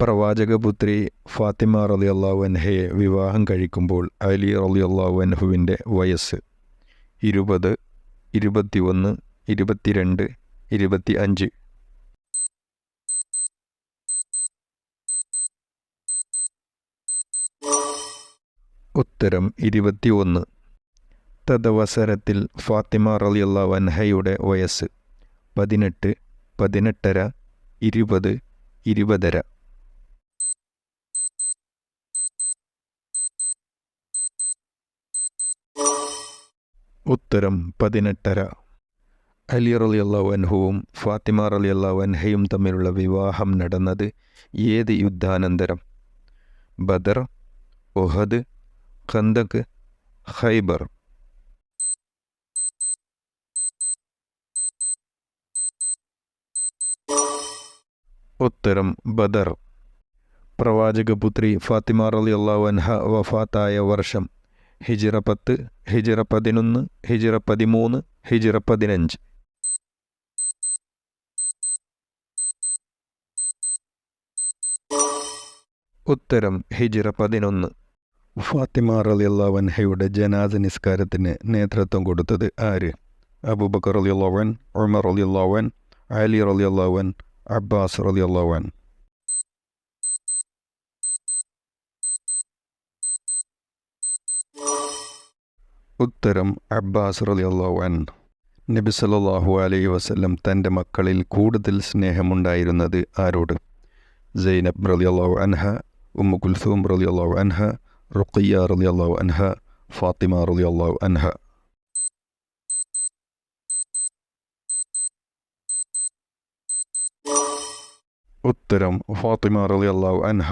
പ്രവാചകപുത്രി ഫാത്തിമ റലി അള്ളാഹു അൻഹയെ വിവാഹം കഴിക്കുമ്പോൾ അലി റലി അള്ളാഹു അൻഹുവിന്റെ വയസ്സ് ഇരുപത് ഇരുപത്തിയൊന്ന് ഇരുപത്തിരണ്ട് ഇരുപത്തി അഞ്ച് ഉത്തരം ഇരുപത്തി ഒന്ന് തദവസരത്തിൽ ഫാത്തിമ റളിയല്ലാഹു അൻഹയുടെ വയസ്സ് പതിനെട്ട് പതിനെട്ടര ഇരുപത് ഇരുപതര. ഉത്തരം പതിനെട്ടര. അലി റളിയല്ലാഹു അൻഹുവും ഫാത്തിമ റളിയല്ലാഹു അൻഹയും തമ്മിലുള്ള വിവാഹം നടന്നത് ഏത് യുദ്ധാനന്തരം? ബദർ ഒഹദ് ഖന്തക് ഖൈബർ. ഉത്തരം ബദർ. പ്രവാചകപുത്രി ഫാത്തിമ റളിയല്ലാഹു അൻഹ വഫാത്തായ വർഷം ഹിജിറ പത്ത് ഹിജിറ പതിനൊന്ന് ഹിജിറ പതിമൂന്ന് ഹിജിറ പതിനഞ്ച്. ഉത്തരം ഹിജിറ പതിനൊന്ന്. ഫാത്തിമ റളിയല്ലാഹു അൻഹയുടെ ജനാസ നിസ്കാരത്തിന് നേതൃത്വം കൊടുത്തത് ആര്? അബൂബക്കർ അലിയുള്ളവൻ ഉമർ അൻ അലി റലിയുള്ളവൻ അബ്ബാസ് റളിയല്ലാഹു ഉത്തരം അബ്ബാസ് റളിയല്ലാഹു അൻ നബി സല്ലല്ലാഹു അലൈഹി വസ്ലം തന്റെ മക്കളിൽ കൂടുതൽ സ്നേഹമുണ്ടായിരുന്നത് ആരോട്? സൈനബ് റളിയല്ലാഹു അൻഹ ഉമ്മ കുൽസൂം റളിയല്ലാഹു അൻഹ റുഖിയ റളിയല്ലാഹു അൻഹ ഫാത്തിമ റളിയല്ലാഹു അൻഹ. ഉത്തരം ഫാത്തിമ റളിയല്ലാഹു അൻഹ.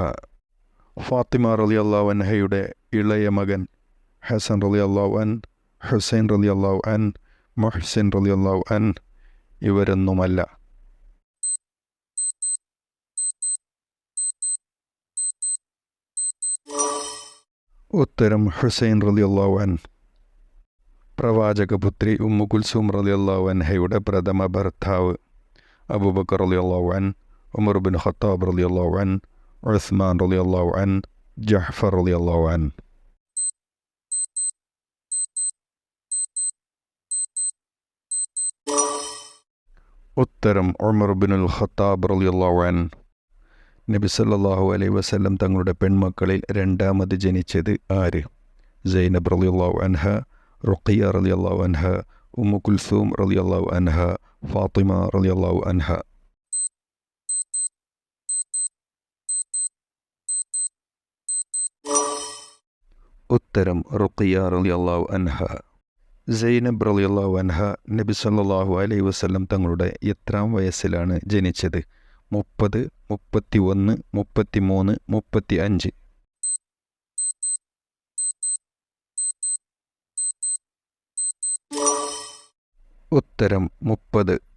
ഫാത്തിമ റളിയല്ലാഹു അൻഹയുടെ ഇളയ മകൻ ഹസൻ റളിയല്ലാഹു അൻ ഹുസൈൻ റളിയല്ലാഹു അൻ മുഹ്സിൻ റളിയല്ലാഹു അൻ ഇവരൊന്നുമല്ല ഉത്തരം ഹുസൈൻ റളിയല്ലാഹു അൻ പ്രവാചകപുത്രി ഉമ്മു കുൽസൂം റളിയല്ലാഹു അൻഹയുടെ പ്രഥമ ഭർത്താവ് അബൂബക്കർ റളിയല്ലാഹു അൻ ഉമർ ബിൻ ഖത്താബ് റളിയല്ലാഹു അൻ ഉസ്മാൻ റളിയല്ലാഹു അൻ ജഹ്ഫർ റളിയല്ലാഹു ഉത്തരം ഒമർബിനുൽ ഖത്താബ് അൻ നബി സല്ലാഹു അലൈ വസല്ലം തങ്ങളുടെ പെൺമക്കളിൽ രണ്ടാമത് ജനിച്ചത് ആര്? സൈനബ് റളിയല്ലാഹു അൻഹ റുഖിയ റളിയല്ലാഹു അൻഹ ഉമ്മു കുൽസൂം റളിയല്ലാഹു അൻഹ ഫാത്തിമ റളിയല്ലാഹു അൻഹ. ഉത്തരം റുഖിയ റളിയല്ലാഹു അൻഹ. സൈനബ് റളിയല്ലാഹു അൻഹ നബി സല്ലല്ലാഹു അലൈഹി വസല്ലം തങ്ങളുടെ എത്രാം വയസ്സിലാണ് ജനിച്ചത്? മുപ്പത് മുപ്പത്തി ഒന്ന് മുപ്പത്തി മൂന്ന് മുപ്പത്തി അഞ്ച് ഉത്തരം മുപ്പത്.